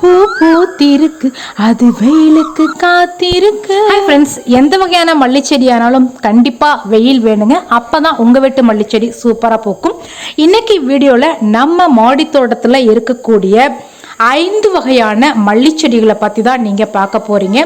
பூ பூத்திருக்கு அது வெயிலுக்கு காத்திருக்கு. ஹாய் ஃப்ரெண்ட்ஸ் எந்த வகையான மல்லிச்செடி ஆனாலும் கண்டிப்பாக வெயில் வேணுங்க. அப்போ தான் உங்கள் வீட்டு மல்லிச்செடி சூப்பராக பூக்கும். இன்னைக்கு வீடியோவில் நம்ம மாடி தோட்டத்தில் இருக்கக்கூடிய ஐந்து வகையான மல்லிச்செடிகளை பற்றி தான் நீங்கள் பார்க்க போகிறீங்க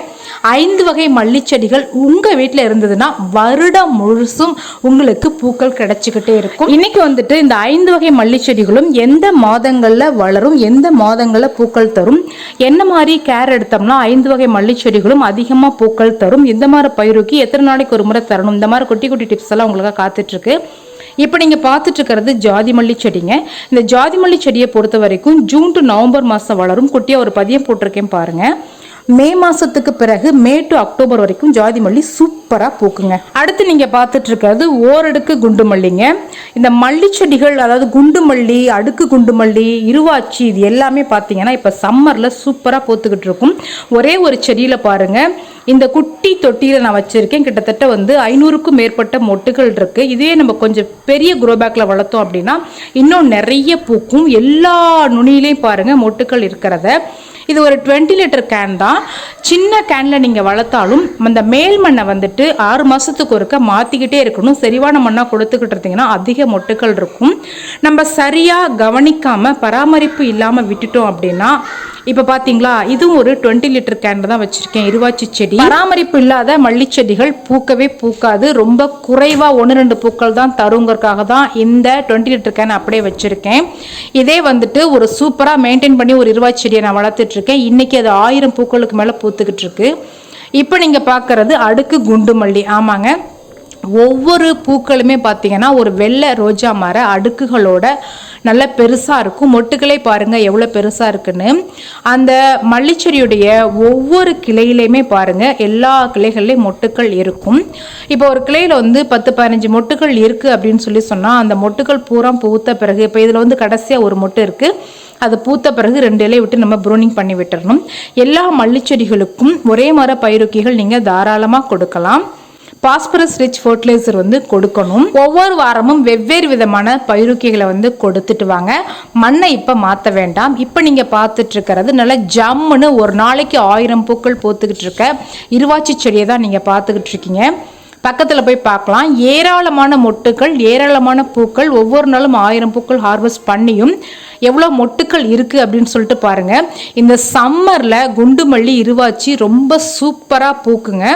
ஐந்து வகை மல்லிச்செடிகள் உங்கள் வீட்டில் இருந்ததுன்னா வருடம் முழுசும் உங்களுக்கு பூக்கள் கிடைச்சிக்கிட்டே இருக்கும். இன்னைக்கு வந்துட்டு இந்த ஐந்து வகை மல்லிச்செடிகளும் எந்த மாதங்களில் வளரும் எந்த மாதங்களில் பூக்கள் தரும் என்ன மாதிரி கேர் எடுத்தோம்னா ஐந்து வகை மல்லிச்செடிகளும் அதிகமாக பூக்கள் தரும். இந்த மாதிரி பயிருக்கு எத்தனை நாளைக்கு ஒரு முறை தரணும்? இந்த மாதிரி குட்டி குட்டி டிப்ஸ் எல்லாம் உங்களுக்கு காத்துட்ருக்கு இப்போ நீங்கள் பார்த்துட்டு இருக்கிறது ஜாதி மல்லி செடிங்க. இந்த ஜாதி மல்லி செடியை பொறுத்த வரைக்கும் ஜூன் டு நவம்பர் மாதம் வளரும். குட்டியாக ஒரு பதியம் போட்டிருக்கேன் பாருங்கள் மே மாசத்துக்கு பிறகு மே டு அக்டோபர் வரைக்கும் ஜாதி மல்லி சூப்பராக பூக்குங்க. அடுத்து நீங்கள் பார்த்துட்டு இருக்கிறது ஓரடுக்கு குண்டு மல்லிங்க. இந்த மல்லி செடிகள் அதாவது குண்டு மல்லி அடுக்கு குண்டு மல்லி இருவாச்சி இது எல்லாமே பார்த்தீங்கன்னா இப்போ சம்மரில் சூப்பராக பூத்துக்கிட்டு இருக்கும். ஒரே ஒரு செடியில் பாருங்கள் இந்த குட்டி தொட்டியில் நான் வச்சுருக்கேன். கிட்டத்தட்ட வந்து ஐநூறுக்கும் மேற்பட்ட மொட்டுகள் இருக்குது இதே நம்ம கொஞ்சம் பெரிய குரோபேக்கில் வளர்த்தோம் அப்படின்னா இன்னும் நிறைய பூக்கும். எல்லா நுனியிலையும் பாருங்கள் மொட்டுக்கள் இருக்கிறத. இது ஒரு டுவெண்ட்டி லிட்டர் கேன் தான். சின்ன கேனில் நீங்கள் வளர்த்தாலும் அந்த மேல் மண்ணை வந்துட்டு ஆறு மாதத்துக்கு ஒருக்க மாற்றிக்கிட்டே இருக்கணும். செறிவான மண்ணாக கொடுத்துக்கிட்டு இருந்தீங்கன்னா அதிக மொட்டுக்கள் இருக்கும். நம்ம சரியாக கவனிக்காமல் பராமரிப்பு இல்லாமல் விட்டுட்டோம் அப்படின்னா இப்போ பார்த்தீங்களா இதுவும் ஒரு டுவெண்ட்டி லிட்டர் கேனில் தான் வச்சுருக்கேன். இருவாச்சி செடி. பராமரிப்பு இல்லாத மல்லி செடிகள் பூக்கவே பூக்காது. ரொம்ப குறைவாக ஒன்று ரெண்டு பூக்கள் தான் தருங்கிறதுக்காக தான் இந்த டுவெண்ட்டி லிட்டர் கேன் அப்படியே வச்சுருக்கேன். இதே வந்துட்டு ஒரு சூப்பராக மெயின்டைன் பண்ணி ஒரு இருவாச்சி செடியை நான் வளர்த்துட்ருக்கேன் இன்றைக்கி அது ஆயிரம் பூக்களுக்கு மேலே பூத்துக்கிட்டு இருக்கு. இப்போ நீங்கள் பார்க்குறது அடுக்கு குண்டு மல்லி. ஆமாங்க. ஒவ்வொரு பூக்களுமே பார்த்தீங்கன்னா ஒரு வெள்ளை ரோஜா மர அடுக்குகளோட நல்ல பெருசாக இருக்கும். மொட்டுக்களே பாருங்கள் எவ்வளோ பெருசாக இருக்குன்னு. அந்த மல்லிச்செடியுடைய ஒவ்வொரு கிளையிலையுமே பாருங்கள் எல்லா கிளைகள்லேயும் மொட்டுக்கள் இருக்கும். இப்போ ஒரு கிளையில் வந்து பத்து பதினஞ்சு மொட்டுக்கள் இருக்குது அப்படின்னு சொல்லி சொன்னால் அந்த மொட்டுக்கள் பூரா பூத்த பிறகு இப்போ இதில் வந்து கடைசியாக ஒரு மொட்டு இருக்குது அது பூத்த பிறகு ரெண்டு இலையை விட்டு நம்ம ப்ரூனிங் பண்ணி விட்டுறணும். எல்லா மல்லிச்செடிகளுக்கும் ஒரே மர பயிருக்கிகள் நீங்கள் தாராளமாக கொடுக்கலாம். பாஸ்பரஸ் ரிச் ஃபர்டிலைசர் வந்து கொடுக்கணும். ஒவ்வொரு வாரமும் வெவ்வேறு விதமான பயிருக்கிகளை வந்து கொடுத்துட்டு வாங்க. மண்ணை இப்போ மாற்ற வேண்டாம். இப்போ நீங்கள் பார்த்துட்டு இருக்கிறது நல்லா ஜம்முன்னு ஒரு நாளைக்கு ஆயிரம் பூக்கள் பூத்துக்கிட்டு இருக்க. இருவாச்சி செடியை தான் நீங்கள் பார்த்துக்கிட்டு இருக்கீங்க. பக்கத்தில் போய் பார்க்கலாம். ஏராளமான மொட்டுக்கள் ஏராளமான பூக்கள் ஒவ்வொரு நாளும் ஆயிரம் பூக்கள் ஹார்வெஸ்ட் பண்ணியும் எவ்வளோ மொட்டுக்கள் இருக்குது அப்படின்னு சொல்லிட்டு பாருங்கள் இந்த சம்மரில் குண்டுமல்லி இருவாச்சி ரொம்ப சூப்பராக பூக்குங்க.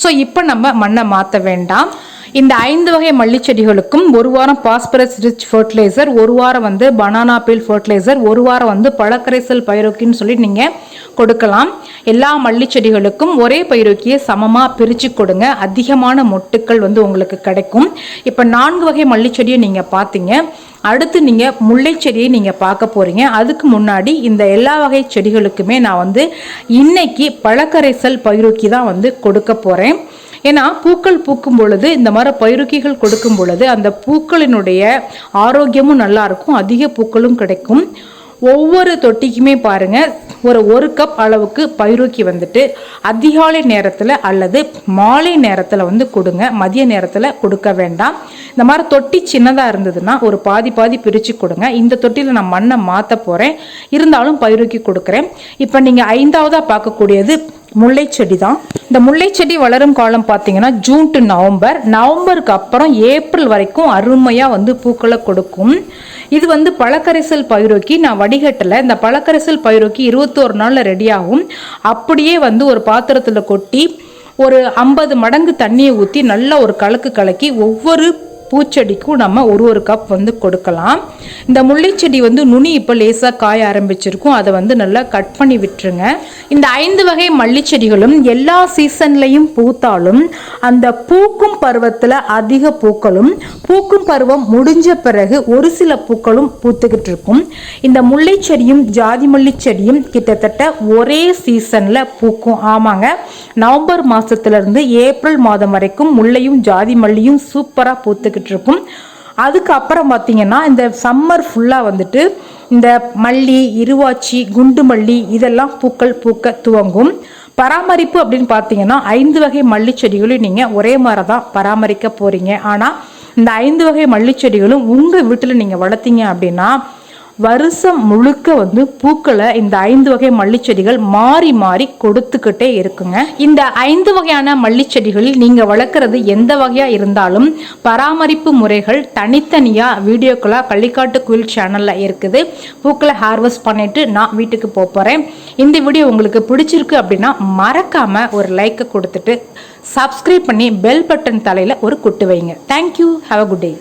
ஸோ இப்போ நம்ம மண்ணை மாற்ற வேண்டாம். இந்த ஐந்து வகை மல்லிச்செடிகளுக்கும் ஒரு வாரம் பாஸ்பரஸ் ரிச் ஃபர்டிலைசர் ஒரு வாரம் வந்து பனானா பீல் ஃபர்டிலைசர் ஒரு வாரம் வந்து பழக்கரைசல் பயிரோக்கின்னு சொல்லி நீங்கள் கொடுக்கலாம். எல்லா மல்லிச்செடிகளுக்கும் ஒரே பயிரோக்கியை சமமாக பிரித்து கொடுங்க. அதிகமான மொட்டுக்கள் வந்து உங்களுக்கு கிடைக்கும். இப்போ நான்கு வகை மல்லிச்செடியை நீங்கள் பார்த்தீங்க. அடுத்து நீங்கள் முல்லை செடியை நீங்கள் பார்க்க போகிறீங்க அதுக்கு முன்னாடி இந்த எல்லா வகை செடிகளுக்குமே நான் வந்து இன்னைக்கு பழக்கரைசல் பயிரோக்கி தான் வந்து கொடுக்க போகிறேன் ஏன்னா பூக்கள் பூக்கும் பொழுது இந்த மாதிரி பயிருக்கிகள் கொடுக்கும் பொழுது அந்த பூக்களினுடைய ஆரோக்கியமும் நல்லா இருக்கும் அதிக பூக்களும் கிடைக்கும். ஒவ்வொரு தொட்டிக்குமே பாருங்க ஒரு ஒரு கப் அளவுக்கு பயிரோக்கி வந்துட்டு அதிகாலை நேரத்தில் அல்லது மாலை நேரத்தில் வந்து கொடுங்க மதிய நேரத்தில் கொடுக்க வேண்டாம். இந்த மாதிரி தொட்டி சின்னதாக இருந்ததுன்னா ஒரு பாதி பாதி பிரித்து கொடுங்க. இந்த தொட்டியில் நான் மண்ணை மாற்ற போகிறேன் இருந்தாலும் பயிரோக்கி கொடுக்குறேன். இப்போ நீங்கள் ஐந்தாவதாக பார்க்கக்கூடியது முல்லை செடி தான் இந்த முல்லை செடி வளரும் காலம் பார்த்தீங்கன்னா ஜூன் டு நவம்பர் நவம்பருக்கு அப்புறம் ஏப்ரல் வரைக்கும் அருமையாக வந்து பூக்களை கொடுக்கும். இது வந்து பழக்கரைசல் பயிரோக்கி நான் வடிகட்டலை. இந்த பழக்கரைசல் பயிரோக்கி இருபத்தோரு நாளில் ரெடியாகும் அப்படியே வந்து ஒரு பாத்திரத்தில் கொட்டி ஒரு ஐம்பது மடங்கு தண்ணியை ஊற்றி நல்லா ஒரு கலக்கு கலக்கி ஒவ்வொரு பூச்செடிக்கும் நம்ம ஒரு ஒரு கப் வந்து கொடுக்கலாம். இந்த முல்லைச்செடி வந்து நுனி இப்போ லேசாக காய ஆரம்பிச்சிருக்கும். அதை வந்து நல்லா கட் பண்ணி விட்டுருங்க. இந்த ஐந்து வகை மல்லிச்செடிகளும் எல்லா சீசன்லையும் பூத்தாலும் அந்த பூக்கும் பருவத்தில் அதிக பூக்களும் பூக்கும் பருவம் முடிஞ்ச பிறகு ஒரு சில பூக்களும் பூத்துக்கிட்டு இருக்கும். இந்த முல்லைச்செடியும் ஜாதி மல்லிச்செடியும் கிட்டத்தட்ட ஒரே சீசனில் பூக்கும். ஆமாங்க. நவம்பர் மாதத்துலேருந்து ஏப்ரல் மாதம் வரைக்கும் முல்லையும் ஜாதி மல்லியும் சூப்பராக பூத்துக்கிட்டு இருக்கும் அதுக்கப்புறம் பார்த்தீங்கன்னா இந்த சம்மர் ஃபுல்லாக வந்துட்டு இந்த மல்லி இருவாச்சி குண்டு மல்லி இதெல்லாம் பூக்கள் பூக்க துவங்கும். பராமரிப்பு அப்படின்னு பார்த்தீங்கன்னா ஐந்து வகை மல்லி நீங்கள் ஒரே மாதிரி தான் பராமரிக்க போகிறீங்க ஆனால் இந்த ஐந்து வகை மல்லி செடிகளும் உங்கள் வீட்டில் நீங்கள் வளர்த்தீங்க அப்படின்னா வருஷம் முழுக்க வந்து பூக்களை இந்த ஐந்து வகை மல்லிச்செடிகள் மாறி மாறி கொடுத்துக்கிட்டே இருக்குங்க. இந்த ஐந்து வகையான மல்லிச்செடிகளில் நீங்கள் வளர்க்குறது எந்த வகையாக இருந்தாலும் பராமரிப்பு முறைகள் தனித்தனியாக வீடியோக்களாக கள்ளிக்காட்டு குயில் சேனலில் இருக்குது. பூக்களை ஹார்வெஸ்ட் பண்ணிவிட்டு நான் வீட்டுக்கு போக போகிறேன் இந்த வீடியோ உங்களுக்கு பிடிச்சிருக்கு அப்படின்னா மறக்காமல் ஒரு லைக்கை கொடுத்துட்டு சப்ஸ்கிரைப் பண்ணி பெல் பட்டன் தலையில் ஒரு குட்டு வைங்க. Thank you have a good day